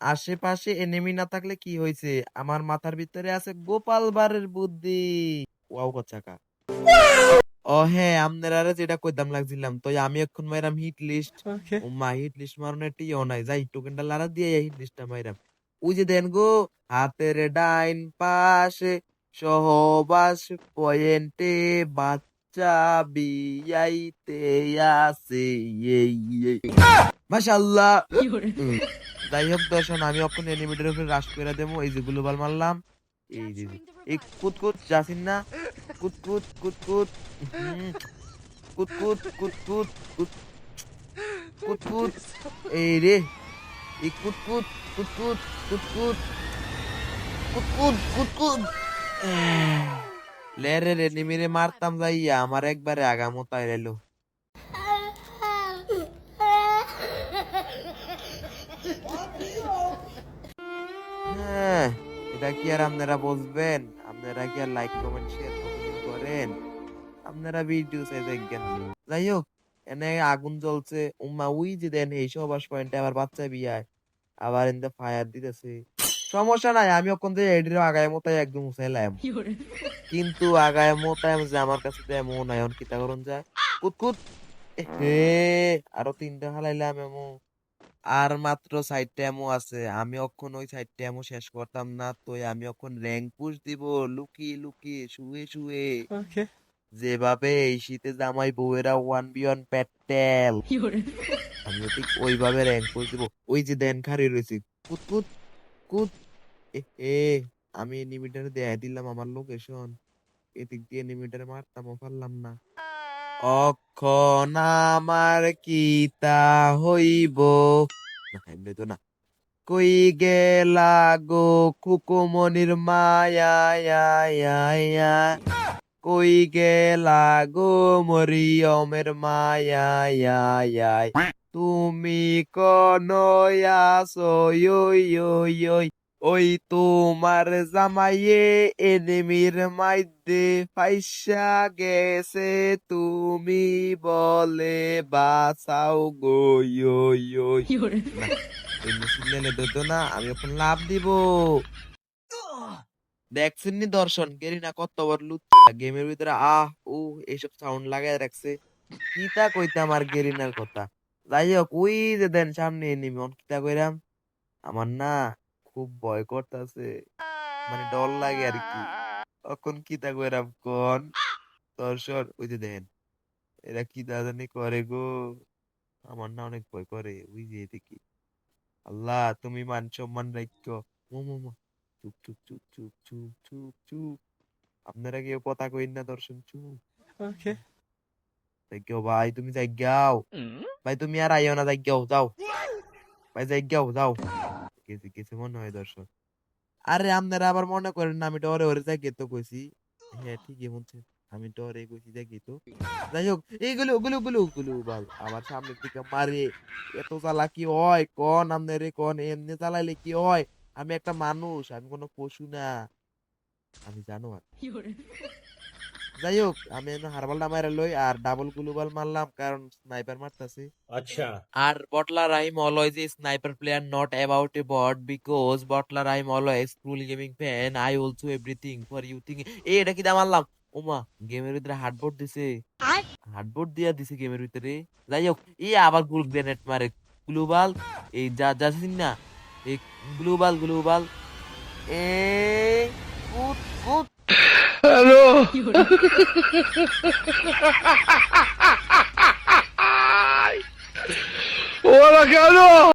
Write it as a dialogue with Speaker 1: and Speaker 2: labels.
Speaker 1: আশেপাশে এনেমি না থাকলে কি হয়েছে আমার মাথার ভিতরে আছে গোপাল বারের বুদ্ধি। ওয়াও কচাকা ও হ্যাঁ আপনারা যেটা কইতাম লাগছিলাম তো আমি এখন মাইরাম হিট লিস্ট ও মা হিট লিস্ট মারনে টিও নাই। যাই টোকেনটা লারা দিয়ে হিট লিস্টটা মাইরাম। ওই যে দেন গো হাতের ডাইন পাশে সহবাস পয়েন্টে বাচ্চা বিয়াইতে আসে। এই এই মাশাআল্লাহ। যাই হোক দর্শন আমি অক্ষণ এনিমিটার উপরে রাশ করে দেবো। এই যে গ্লোবাল মারলাম। এই যে, এই কুতকুত যাসিন না। কুতকুত কুতকুত কুতকুত কুতকুত কুত কুতকুত এই রে। এই কুতকুত কুতকুত কুতকুত কুতকুত কুতকুত লেরে রে নিমিরে মারতাম যাইয়া, আমার একবারে আগামো তাই রেলো এটা কি আর আপনারা বুঝবেন? আপনারা কি আর লাইক কমেন্ট শেয়ার করেন? আপনারা ভিডিও চাই দেখবেন যাই হোক এনে আগুন জ্বলছে। উম্মা উই যে দেন এই সবাস পয়েন্টে আবার বাচ্চা বিয়ায় আবার এনতে ফায়ার দিতেছে। সমস্যা নাই আমি ওখান থেকে এডির আগায় মতাই একদম উসাইলাম কিন্তু আগায় মতায় যে আমার কাছে এমন নাই অন কিতা করুন যায়। কুত কুত হে আরও তিনটা হালাইলাম এমন। আর মাত্র সাইডটা এমো আছে। আমি অক্ষণ ওই সাইডটা এমো শেষ করতাম না তো আমি অক্ষণ র্যাঙ্ক পুশ দিব লুকিয়ে লুকিয়ে শুয়ে শুয়ে। যেভাবে এই শীতে জামাই বউয়েরা ওয়ান বি ওয়ান প্যাটেল আমি ঠিক ওইভাবে র্যাঙ্ক পুশ দিব। ওই যে দেন খারি রয়েছে। কুত কুত কুত। এ আমি এনিমিটারে দেখাই দিলাম আমার লোকেশন এদিক দিয়ে এনিমিটারে মারতামও পারলাম না। অখন আমার কিতা হইব? বেদনা কই গেলা গো কুকুমনির মায়া কই গেলা গো মরিয়মের মায়া তুমি কনয়া সই ওই তোমার জামাইয়ে এনিমির মাইদে ফাইসা গেছে তুমি বলে বাঁচাও গো না আমি এখন লাভ দিব। দেখছেন নি দর্শন? গেরি না কত বড় লুট গেমের ভিতরে আহ ও এইসব সাউন্ড লাগায় রাখছে। কিতা কইতাম আর গেরিনার কথা? যাই হোক ওই যে দেন সামনে এনিমি অন কিতা কইরাম। আমার না খুব ভয় করতেছে মানে ডর লাগে আর কি তখন কি কিতা কইরাম কোন? দর্শন ওই যে দেন এরা কি জানি করে গো। আমার না অনেক ভয় করে ওই যে দেখি আল্লাহ তুমি মান সম্মান রাখো মো মো মো। চুপ চুপ চুপ চুপ চুপ চুপ চুপ। আপনারা কেউ কথা কইন না দর্শন চুপ। ওকে। যাইগাও ভাই তুমি যাইগাও। ভাই তুমি আর আইও না যাইগাও যাও। ভাই যাইগাও যাও। গেছে গেছে মনে হয় দর্শক। আরে আপনারা আবার মনে করেন না আমি ডরে ওরে যাই তো কইছি। হ্যাঁ ঠিকই বলছে আমি ডরে কইছি যাই তো। যাই হোক এইগুলো ওগুলো ওগুলো ওগুলো বাল আমার সামনের দিকে মারে। এত চালা কি হয়? কোন আপনারে কোন এমনি চালাইলে কি হয়? আমি একটা মানুষ আমি কোনো পশু না। আমি জানো আর যাই হোক আমি হারবালটা মারা লই আর ডাবল গ্লোবাল মারলাম কারণ স্নাইপার মারতাছি।
Speaker 2: আচ্ছা।
Speaker 1: আর Butler I am always sniper player not about a bot because Butler I am always cool gaming fan I also everything for you thing এ এটা কি দাম মারলাম ওমা গেমের ভিতরে হার্ডবোর্ড দিছে। হার্ডবোর্ড দিয়া দিছে গেমের ভিতরে। যাই হোক ই আবার গুল গ্রেনেড মারে। গ্লোবাল এই যা যা না এই গ্লোবাল গ্লোবাল এ কুত কুত।
Speaker 3: ওরা কেন?